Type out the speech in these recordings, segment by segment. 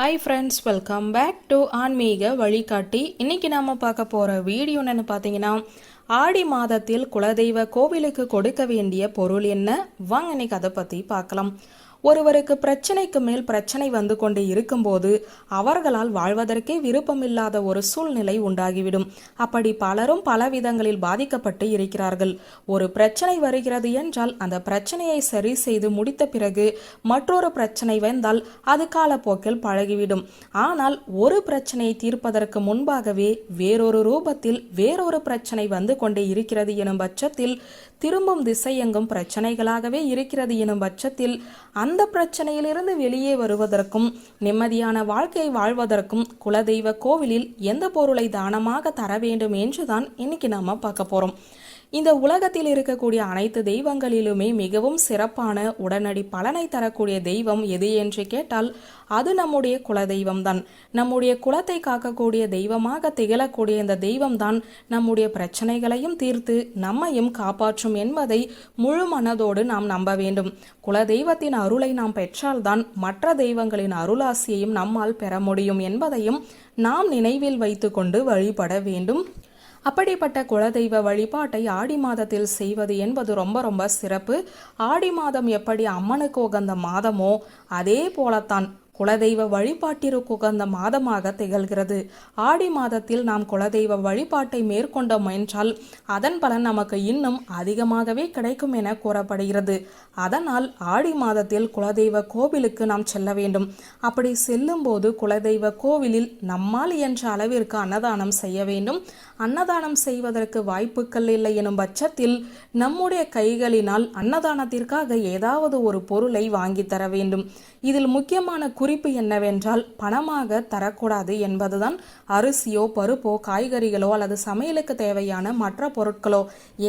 Hi friends welcome back to ஆன்மீக வழிகாட்டி இன்னைக்கு நாம பார்க்க போற வீடியோ என்னன்னு பார்த்தீங்கன்னா ஆடி மாதத்தில் குலதெய்வ கோவிலுக்கு கொடுக்க வேண்டிய பொருள் என்ன? வாங்க இன்னைக்கு அதை பத்தி பார்க்கலாம். ஒருவருக்கு பிரச்சனைக்கு மேல் பிரச்சனை வந்து கொண்டு இருக்கும்போது அவர்களால் வாழ்வதற்கே விருப்பமில்லாத ஒரு சூழ்நிலை உண்டாகிவிடும். அப்படி பலரும் பல விதங்களில் பாதிக்கப்பட்டு இருக்கிறார்கள். ஒரு பிரச்சனை வருகிறது என்றால் அந்த பிரச்சனையை சரி செய்து முடித்த பிறகு மற்றொரு பிரச்சனை வந்தால் அது காலப்போக்கில் பழகிவிடும். ஆனால் ஒரு பிரச்சனையை தீர்ப்பதற்கு முன்பாகவே வேறொரு ரூபத்தில் வேறொரு பிரச்சனை வந்து கொண்டே இருக்கிறது எனும் பட்சத்தில் திரும்பும் திசை எங்கும் பிரச்சனைகளாகவே இருக்கிறது எனும் பட்சத்தில் அந்த அந்த பிரச்சனையிலிருந்து வெளியே வருவதற்கும் நிம்மதியான வாழ்க்கையை வாழ்வதற்கும் குலதெய்வ கோவிலில் எந்த பொருளை தானமாக தர வேண்டும் என்றுதான் இன்னைக்கு நாம பார்க்க போறோம். இந்த உலகத்தில் இருக்கக்கூடிய அனைத்து தெய்வங்களிலுமே மிகவும் சிறப்பான உடனடி பலனை தரக்கூடிய தெய்வம் எது என்று கேட்டால் அது நம்முடைய குலதெய்வம் தான் நம்முடைய குலத்தை காக்கக்கூடிய தெய்வமாக திகழக்கூடிய இந்த தெய்வம் தான் நம்முடைய பிரச்சனைகளையும் தீர்த்து நம்மையும் காப்பாற்றும் என்பதை முழு மனதோடு நாம் நம்ப வேண்டும். குலதெய்வத்தின் அருளை நாம் பெற்றால்தான் மற்ற தெய்வங்களின் அருளாசியையும் நம்மால் பெற முடியும் என்பதையும் நாம் நினைவில் வைத்துக்கொண்டு வழிபட வேண்டும். அப்படிப்பட்ட குலதெய்வ வழிபாட்டை ஆடி மாதத்தில் செய்வது என்பது ரொம்ப ரொம்ப சிறப்பு. ஆடி மாதம் எப்படி அம்மனுக்கு உகந்த மாதமோ அதே போலத்தான் குலதெய்வ வழிபாட்டிற்கு உகந்த மாதமாக திகழ்கிறது. ஆடி மாதத்தில் நாம் குலதெய்வ வழிபாட்டை மேற்கொண்டோம் என்றால் அதன் பலன் நமக்கு இன்னும் அதிகமாகவே கிடைக்கும் என கூறப்படுகிறது. அதனால் ஆடி மாதத்தில் குலதெய்வ கோவிலுக்கு நாம் செல்ல வேண்டும். அப்படி செல்லும் போது குலதெய்வ கோவிலில் நம்மால் என்ற அளவிற்கு அன்னதானம் செய்ய வேண்டும். அன்னதானம் செய்வதற்கு வாய்ப்புகள் இல்லை எனும் பட்சத்தில் நம்முடைய கைகளினால் அன்னதானத்திற்காக ஏதாவது ஒரு பொருளை வாங்கி தர வேண்டும். இதில் முக்கியமான குறிப்பு என்னவென்றால் பணமாக தரக்கூடாது என்பதுதான் அரிசியோ பருப்போ காய்கறிகளோ அல்லது சமையலுக்கு தேவையான மற்ற பொருட்களோ.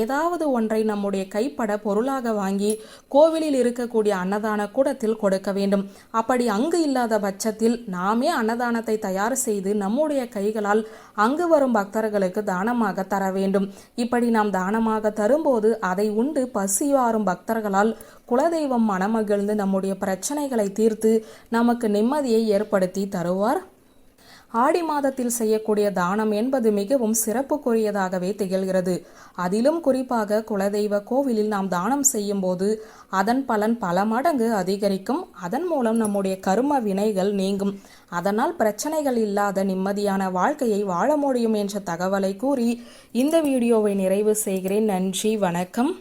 ஏதாவது ஒன்றை நம்முடைய கைப்பட பொருளாக வாங்கி கோவிலில் இருக்கக்கூடிய அன்னதான கூடத்தில் கொடுக்க வேண்டும். அப்படி அங்கு இல்லாத பட்சத்தில் நாமே அன்னதானத்தை தயார் செய்து நம்முடைய கைகளால் அங்கு வரும் பக்தர்களுக்கு தானமாக தர வேண்டும். இப்படி நாம் தானமாக தரும்போது அதை உண்டு பசிவாரும் பக்தர்களால் குலதெய்வம் மனமகிழ்ந்து நம்முடைய பிரச்சனைகளை தீர்த்து நமக்கு நிம்மதியை ஏற்படுத்தி தருவார். ஆடி மாதத்தில் செய்யக்கூடிய தானம் என்பது மிகவும் சிறப்புக்குரியதாகவே திகழ்கிறது. அதிலும் குறிப்பாக குலதெய்வ கோவிலில் நாம் தானம் செய்யும் போது அதன் பலன் பல மடங்கு அதிகரிக்கும். அதன் மூலம் நம்முடைய கரும வினைகள் நீங்கும். அதனால் பிரச்சனைகள் இல்லாத நிம்மதியான வாழ்க்கையை வாழ முடியும் என்ற தகவலை கூறி இந்த வீடியோவை நிறைவு செய்கிறேன். நன்றி வணக்கம்.